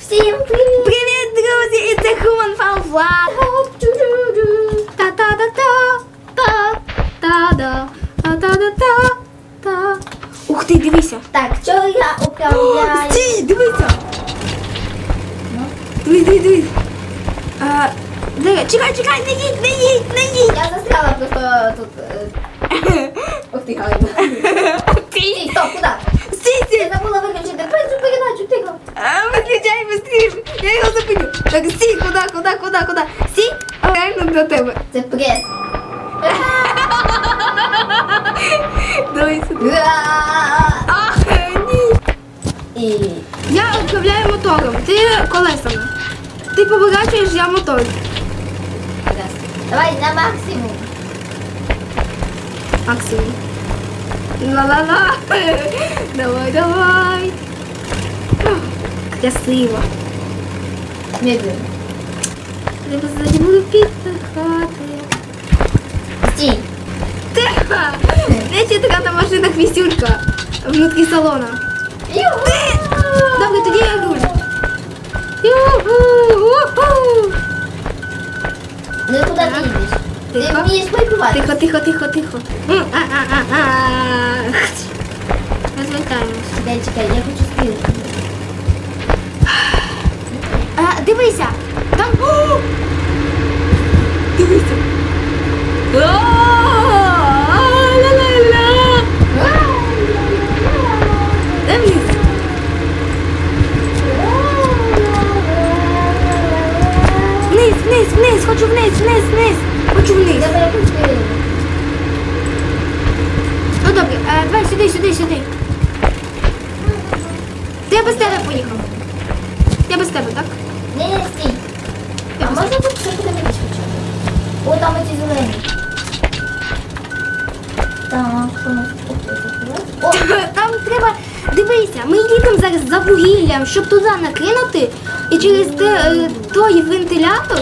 Всім привіт! Привіт, друзі! І це Human Fall Flat. Та-та-та-та. Та-та-да. Та-та-да-та. Та. Ух ти, дивися. Так, що я управляю? Стій, дивися. Дивись, дивись, дивись. А, де? Чекай, чекай, не їдь, не їдь, не їдь. Я застряла просто тут. е, Ух ти, гарно. Стій, стоп, куди? Стій, стій. Я забула виключити першу передачу, тихо. А, Виключай быстрее. Я його зупиню. Так, стій, куди, куди, куди, куди. Стій, а реально до тебе. Це прес. Давай сюди. Ах, ні. Я управляю мотором, ти колесами. Ти поворачуєш, я мотор. Давай на максимум. Максимум. Ла-ла-ла. Давай, давай. Красиво. Медленно. Треба задімків пихати. Стій. Тихо! Речі така когда машинах вісюлька внутрі салона. Добре, тоді я рулю. Ну куди ти їдеш? Ти вмієш випивати? Тихо, тихо, тихо, тихо. А, а, а, Розвертаємось. Дай чекай, я хочу спілку. Хочу вниз, вниз, вниз. Хочу вниз. Я. Ну добре, е, давай сюди, сюди, сюди. Я без тебе поїхав. Я без тебе, так? Ні, ні, стій. А можна тут все подивитися? О, там оці зелені. Так, що у нас тут закривати? О, Там треба. Дивися, ми їдемо зараз за вугіллям, щоб туди накинути і через те, е, той вентилятор.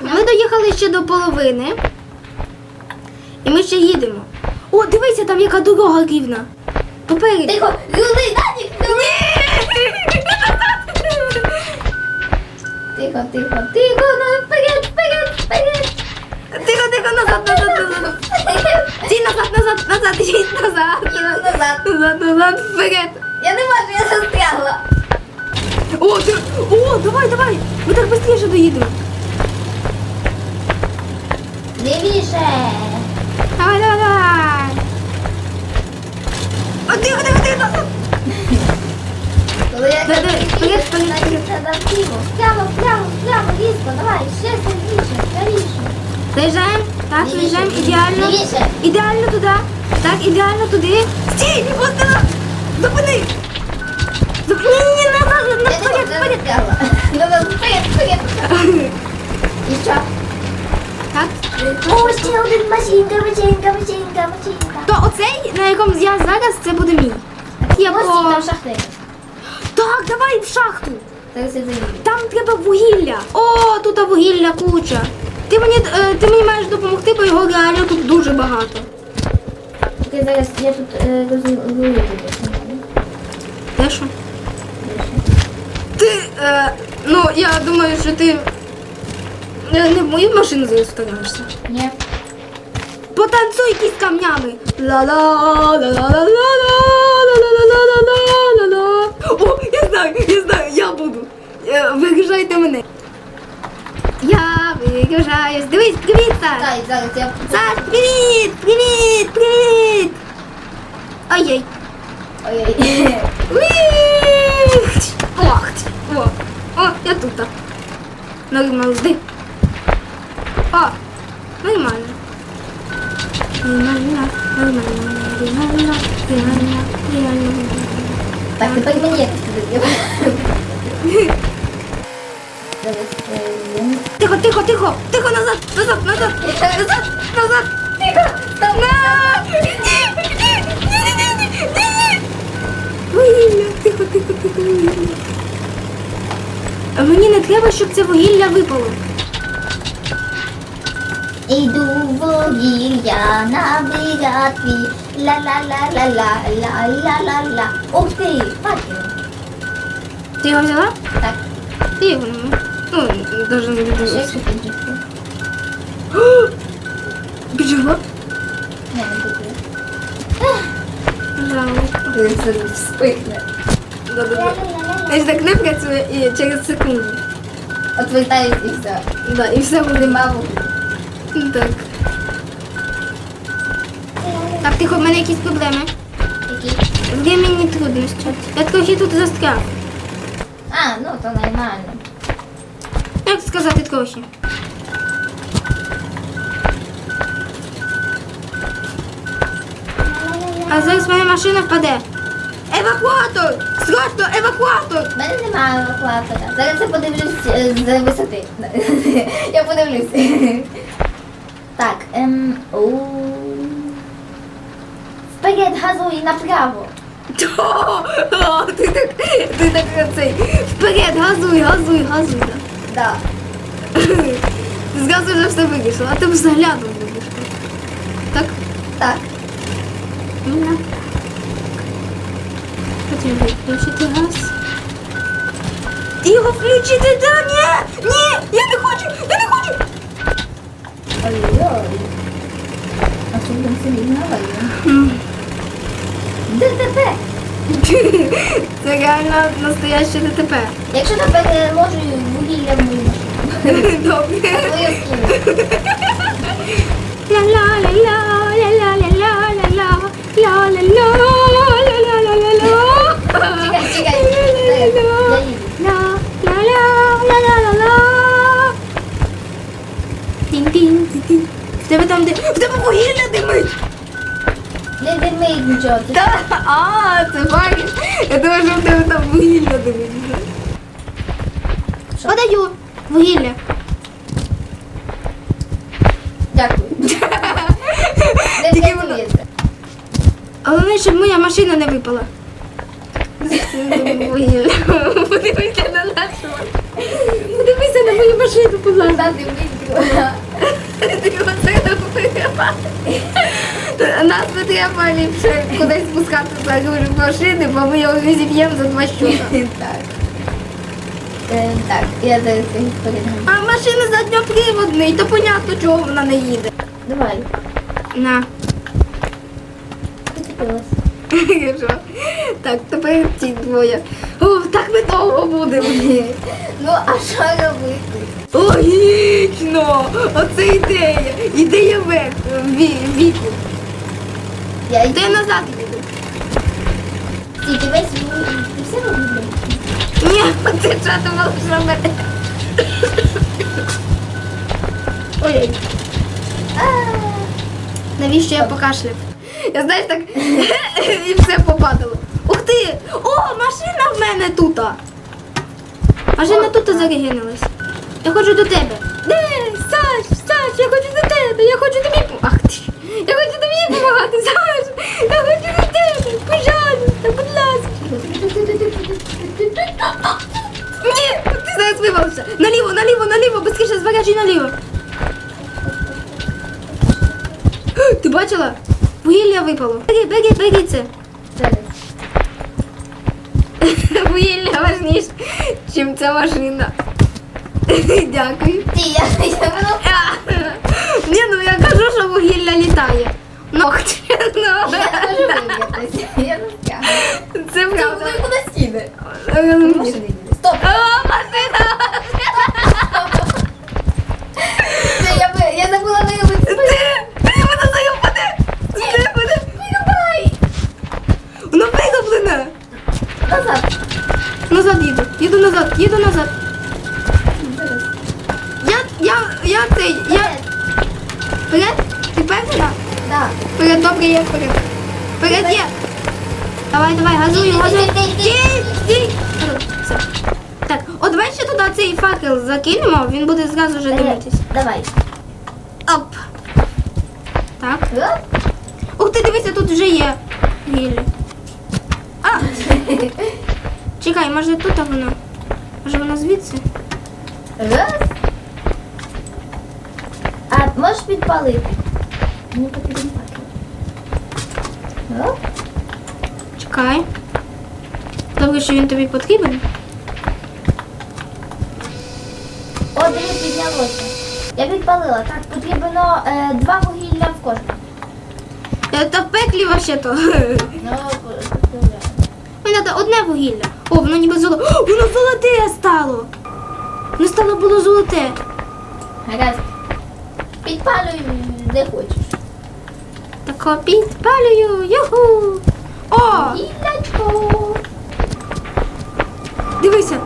Ми доїхали ще до половини. І ми ще їдемо. О, дивися, там яка дорога рівна. Попереду. Тихо, Юли, Данік. Тихо, тихо, тихо, вперед, вперед, вперед. Тихо, тихо, назад, назад, назад. Стій назад, назад, назад, їдь назад. Назад. Назад, назад, вперед. Я не можу, я застрягла. О, ти, о, давай, давай. Ми так швидше доїдемо. Лівіше. Давай, давай, давай. О, тихо, тихо, тихо. Коли я. Прямо, прямо, прямо, різко, давай, ще сильніше, правіше. Заїжджаємо. Так, Лівіше, заїжджаємо ідеально. Лівіше. Ідеально туди. Так, ідеально туди. Стій, не просто. Зупини. Ні, ні, назад, Я не вперед, я вперед. застрягла. Давай, вперед, вперед. І що? Так. О, ще один машинка, машинка, машинка, машинка. То оцей, на якому я зараз, це буде мій. Я Ось по... там шахти. Так, давай в шахту. Зараз я заїду. Там треба вугілля. О, тут вугілля куча. Ти мені, е, ти мені маєш допомогти, бо його реально тут дуже багато. Тільки зараз я тут е, розумію. Де що? Е, ну, я думаю, що ти е, не в мою машину зараз вставляєшся. Ні. Потанцуй якісь камнями. Ла-ла-ла-ла-ла-ла-ла-ла-ла-ла-ла-ла. О, я знаю, я знаю, я буду. Е, Вигружайте мене. Я вигружаюсь. Дивись, привіт, Саш. Так, зараз я... Саш, привіт, привіт, привіт. Ой-ой. Ой-ой. Уі! О, я тут. Нормально, жди. О, нормально. Нормально, нормально, нормально, реально, реально. Так, тепер мені якось туди. Я... Тихо, тихо, тихо, тихо, назад, назад, назад, назад, назад. Тихо, ні. Вугілля, тихо, тихо, тихо, вугілля. Мені не треба, щоб це вугілля випало. Іду вугілля на вигатві. Ла-ла-ла-ла-ла-ла-ла-ла. Ух ти, бачила. Ти його взяла? Так. Ти його. Ну, дуже не дуже. Біжила? Не, не біжила. Жалко. Він це спитне. Добре. Ось так не працює і через секунду. Отвертаюсь і все. Да, і все буде. Нема Так. Так, тихо, в мене якісь проблеми. які. Временні трудності. Я трохи тут застряг. А, ну то нормально. Як сказати трохи? А зараз моя машина впаде. Евакуатор! Срочно, евакуатор! У мене немає евакуатора. Зараз я подивлюсь е, з висоти. Я подивлюсь. Так, ем. у. Вперед газуй направо. О, о, ти так, ти так цей. Вперед, газуй, газуй, газуй. да. Да. Ти з газу вже все вирішила, а ти б заглядом вирішила. Так? Так. Ну. Потім включити газ. І його включити, да, ні! Ні! Я не хочу! Я не хочу! Ой-ой. А що будемо собі навалюємо? ДТП. Це реально настояще ДТП. Якщо не переложу вугілля мою. Добре. Вугілля. Дякую. Тільки воно. Щоб моя машина не випала. Вугілля. Подивися на нашу. Подивися на мою машину, будь ласка. Ти оце. Нас не треба ліпше кудись спускати за машини, бо ми його зіб'ємо за два щука. Так. Е, Так, я їх передам. А машина задньоприводний, то понятно, чого вона не їде. Давай. На. Так, тепер ці двоє. О, так ми довго будемо. Ну, а що робити? Логічно! Оце ідея. Ідея вверх, ві- віку. Я йду. назад їду. Тільки весь. Все робиш? Ні, це що ти можеш робити? Ой, навіщо я покашляв? Я знаєш так і все попадало. Ух ти! О, машина в мене тут. Машина тут зарегенилась. Я хочу до тебе. Де? Саш, Саш, я хочу до тебе. Я хочу тобі. Ах ти. Я хочу тобі допомагати, Саш. Я хочу до тебе. Пожалуйста, будь ласка. Ні, вивалився. Наліво, наліво, наліво, безкіше збережі наліво. Ти бачила? Вугілля випало. Бери, бери, бери це. Вугілля важніше, чим ця машина. Дякую. Ти, я, Ні, ну я кажу, що вугілля літає. Ну, ну, Я це Це правда. воно кудись їде. Розумієш. Машина їде. Стоп! О, машина! Це я, ви- я забула виявити. Ти, ти вона зараз впаде. Ти буде. Вирубай! Воно вигублене. Назад. Назад їду. Їду назад, їду назад. Зараз. Я, я, я цей, я... Вперед. Вперед? Ти впевнена? Да. Вперед, добре, є вперед. Є. Давай, давай, газуй, газуй. Все. Так, от давай ще туди цей факел закинемо, він буде зразу вже дивитись. Давай. Оп. Так. Ух ти, дивися, тут вже є гілля. А, чекай, може тут вона? Може вона звідси? Раз. А можеш підпалити? Мені потрібен Чекай. Добре, що він тобі потрібен. О, диви, піднялося. Я підпалила. Так, потрібно е, два вугілля в кожному. Е, Та в пеклі вообще то. Ну, представляю. Мені треба одне вугілля. О, воно ніби золоте. О, воно золоте стало. Воно стало було золоте. Гаразд. Підпалюй де хочеш. Тако підпалюю. Юху. О! Гіллячко. Дивися.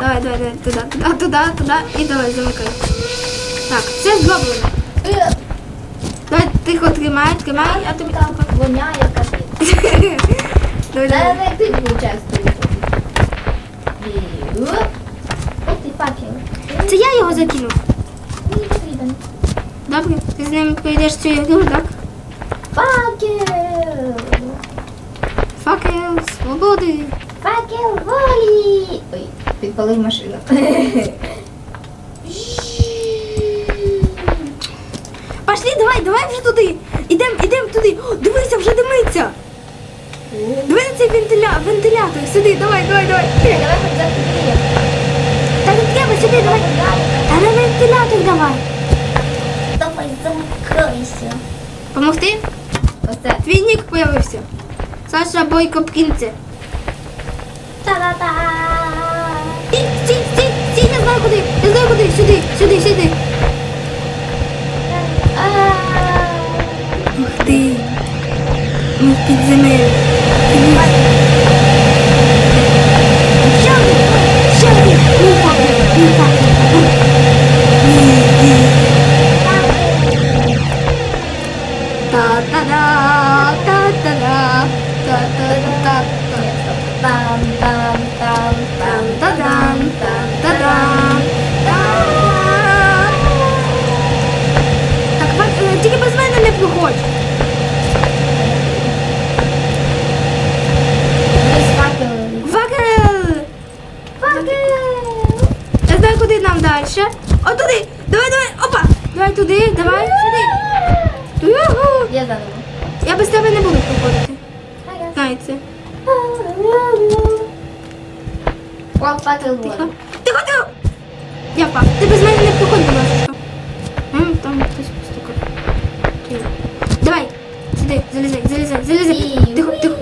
Давай, давай, давай, туди, туди, туди, туди і давай замикай. Так, все зроблено. Давай тихо тримай, тримай, я тобі Там воняє капець. Давай, Зараз давай. як ти факел. Це я його закинув. Добре, ти з ним пройдеш цю ігру, так? Факел. Факел, свободи. Факел волі. Ой, підпалив машину. Пошли, давай, давай вже туди. Ідем, ідем туди. О, дивися, вже димиться. Диви на цей вентиля, вентилятор. Сюди, давай, давай, давай. Давай хоч закриємо. Та не треба сюди, давай. Та на вентилятор давай. Давай закройся. Помогти? Оце. Твій нік появився. Саша Бойко Пкінце. Та-да-да. Стій, стій, стій, стій, я знаю куди. Я знаю куди. Сюди, сюди, сюди. Ух ти. Ми в підземелі. Нам далі. О, туди! Давай, давай, опа! Давай туди, давай, сюди. Юху! Я заново. Я без тебе не буду проходити. Знай це. О, Тихо. Тихо, тихо! Я впав. Ти без мене не проходь, будь ласка. М, Там хтось постукав. Давай, сюди, залізай, залізай, залізай. Тихо, тихо.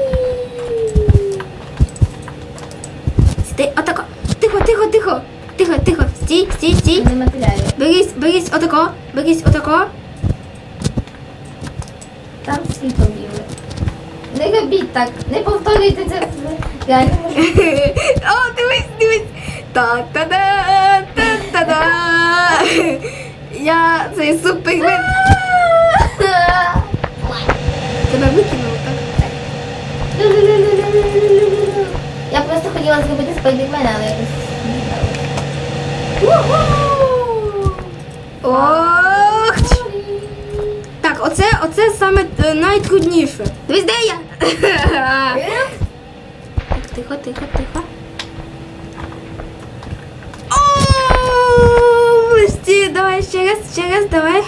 Стій, отако. Тихо, тихо, тихо. Тихо, тихо. Стій, стій, стій. Не. Берись, берись отако, берись отако. Там світло біле. Не робіть так, не повторюйте це. Реально. О, дивись, дивись. Та-та-да, та-та-да. Я цей супермен. Тебе викинуло, так? Я просто хотіла зробити спайдермена, але якось. Ох! Так, оце, оце саме е, найтрудніше. Дивись, де я? Так, тихо, тихо, тихо. О, давай ще раз, ще раз, давай.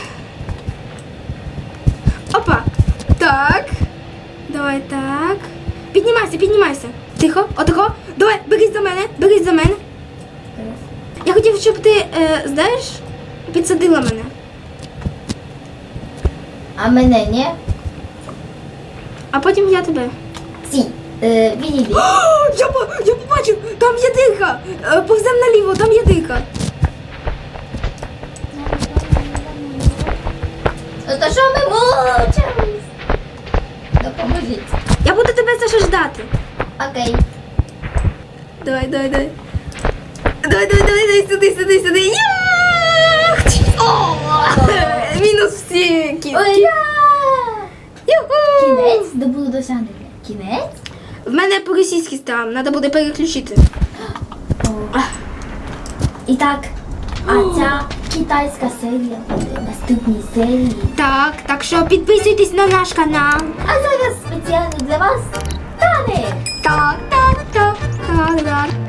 Опа. Так. Давай так. Піднімайся, піднімайся. Тихо, отако. Давай, берись за мене, берись за мене. Я хотів, щоб ти, е, знаєш, підсадила мене. А мене ні? А потім я тебе. Сі. Е, Відійди. О, я, по- я побачив, там є дирка. Е, Повзем наліво, там є дирка. Ну то що ми мучимось? Допоможіть. Я буду тебе Саша ждати. Окей. Давай, давай, давай. Давай, давай, давай, давай, сюди, сюди, сюди. Ях! О! Мінус всі кістки. Юху! Кінець добуло досягнення. Кінець? В мене по-російськи там, треба буде переключити. І так, а ця китайська серія буде в наступній серії. Так, так що підписуйтесь на наш канал. А зараз спеціально для вас танець. Так, так, так, так, так.